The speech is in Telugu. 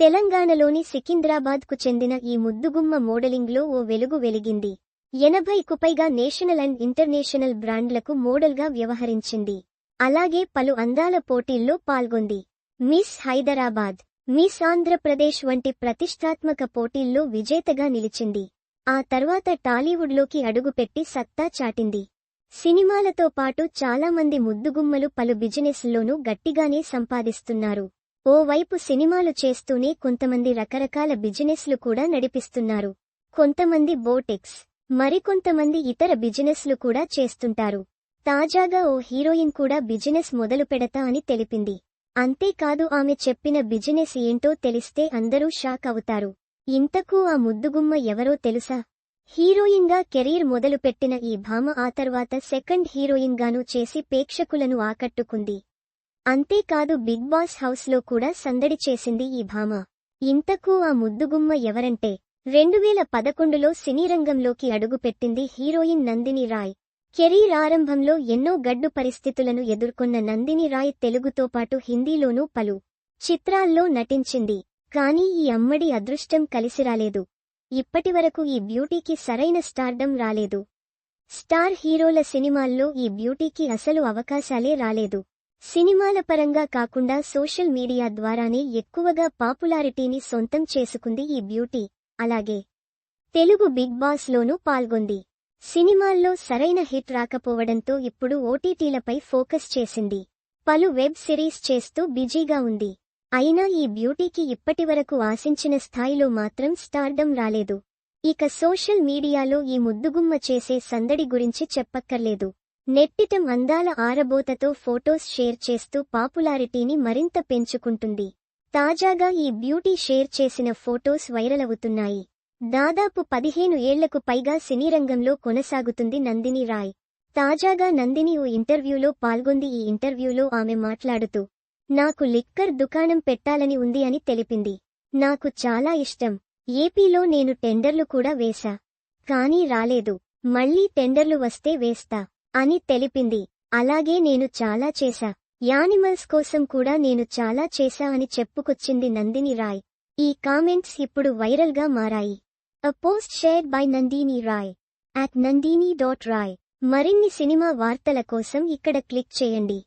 తెలంగాణలోని సికింద్రాబాద్కు చెందిన ఈ ముద్దుగుమ్మ మోడలింగ్లో ఓ వెలుగు వెలిగింది. ఎనభైకు పైగా నేషనల్ అండ్ ఇంటర్నేషనల్ బ్రాండ్లకు మోడల్గా వ్యవహరించింది. అలాగే పలు అందాల పోటీల్లో పాల్గొంది. మిస్ హైదరాబాద్ మిస్ ఆంధ్రప్రదేశ్ వంటి ప్రతిష్టాత్మక పోటీల్లో విజేతగా నిలిచింది. ఆ తర్వాత టాలీవుడ్లోకి అడుగుపెట్టి సత్తా చాటింది. సినిమాలతో పాటు చాలా మంది ముద్దుగుమ్మలు పలు బిజినెస్లోనూ గట్టిగానే సంపాదిస్తున్నారు. ఓవైపు సినిమాలు చేస్తూనే కొంతమంది రకరకాల బిజినెస్లు కూడా నడిపిస్తున్నారు. కొంతమంది బోటెక్స్ మరికొంతమంది ఇతర బిజినెస్లు కూడా చేస్తుంటారు. తాజాగా ఓ హీరోయిన్ కూడా బిజినెస్ మొదలు పెడతా అని తెలిపింది. అంతేకాదు ఆమె చెప్పిన బిజినెస్ ఏంటో తెలిస్తే అందరూ షాక్ అవుతారు. ఇంతకూ ఆ ముద్దుగుమ్మ ఎవరో తెలుసా? హీరోయిన్గా కెరీర్ మొదలుపెట్టిన ఈ భామ ఆ తర్వాత సెకండ్ హీరోయిన్గానూ చేసి ప్రేక్షకులను ఆకట్టుకుంది. అంతేకాదు బిగ్ బాస్ హౌస్లో కూడా సందడి చేసింది ఈ భామ. ఇంతకు ఆ ముద్దుగుమ్మ ఎవరంటే రెండువేల పదకొండులో సినీ రంగంలోకి అడుగుపెట్టింది హీరోయిన్ నందిని రాయ్. కెరీర్ ఆరంభంలో ఎన్నో గడ్డు పరిస్థితులను ఎదుర్కొన్న నందిని రాయ్ తెలుగుతో పాటు హిందీలోనూ పలు చిత్రాల్లో నటించింది. కానీ ఈ అమ్మడి అదృష్టం కలిసిరాలేదు ఇప్పటివరకు ఈ బ్యూటీకి సరైన స్టార్డం రాలేదు. స్టార్ హీరోల సినిమాల్లో ఈ బ్యూటీకి అసలు అవకాశాలే రాలేదు. సినిమాల పరంగా కాకుండా సోషల్ మీడియా ద్వారానే ఎక్కువగా పాపులారిటీని సొంతం చేసుకుంది ఈ బ్యూటీ. అలాగే తెలుగు బిగ్ బాస్ లోనూ పాల్గొంది. సినిమాల్లో సరైన హిట్ రాకపోవడంతో ఇప్పుడు ఓటీటీలపై ఫోకస్ చేసింది. పలు వెబ్ సిరీస్ చేస్తూ బిజీగా ఉంది. అయినా ఈ బ్యూటీకి ఇప్పటివరకు ఆశించిన స్థాయిలో మాత్రం స్టార్డం రాలేదు. ఇక సోషల్ మీడియాలో ఈ ముద్దుగుమ్మ చేసే సందడి గురించి చెప్పక్కర్లేదు. నెట్టిటం అందాల ఆరబోతతో ఫోటోస్ షేర్ చేస్తూ పాపులారిటీని మరింత పెంచుకుంటుంది. తాజాగా ఈ బ్యూటీ షేర్ చేసిన ఫోటోస్ వైరల్ అవుతున్నాయి. దాదాపు పదిహేను ఏళ్ళకు పైగా సినీ రంగంలో కొనసాగుతుంది నందిని రాయ్. తాజాగా నందిని ఓ ఇంటర్వ్యూలో పాల్గొంది. ఈ ఇంటర్వ్యూలో ఆమె మాట్లాడుతూ నాకు లిక్కర్ దుకాణం పెట్టాలని ఉంది అని తెలిపింది. నాకు చాలా ఇష్టం. ఏపీలో నేను టెండర్లు కూడా వేశా. కానీ రాలేదు. మళ్ళీ టెండర్లు వస్తే వేస్తా. అని తెలిపింది. అలాగే నేను చాలా చేశా. యానిమల్స్ కోసం కూడా నేను చాలా చేశా అని చెప్పుకొచ్చింది నందిని రాయ్. ఈ కామెంట్స్ ఇప్పుడు వైరల్గా మారాయి. A post shared by Nandini Rai at Nandini dot Rai మరిన్ని సినిమా వార్తల కోసం ఇక్కడ క్లిక్ చేయండి.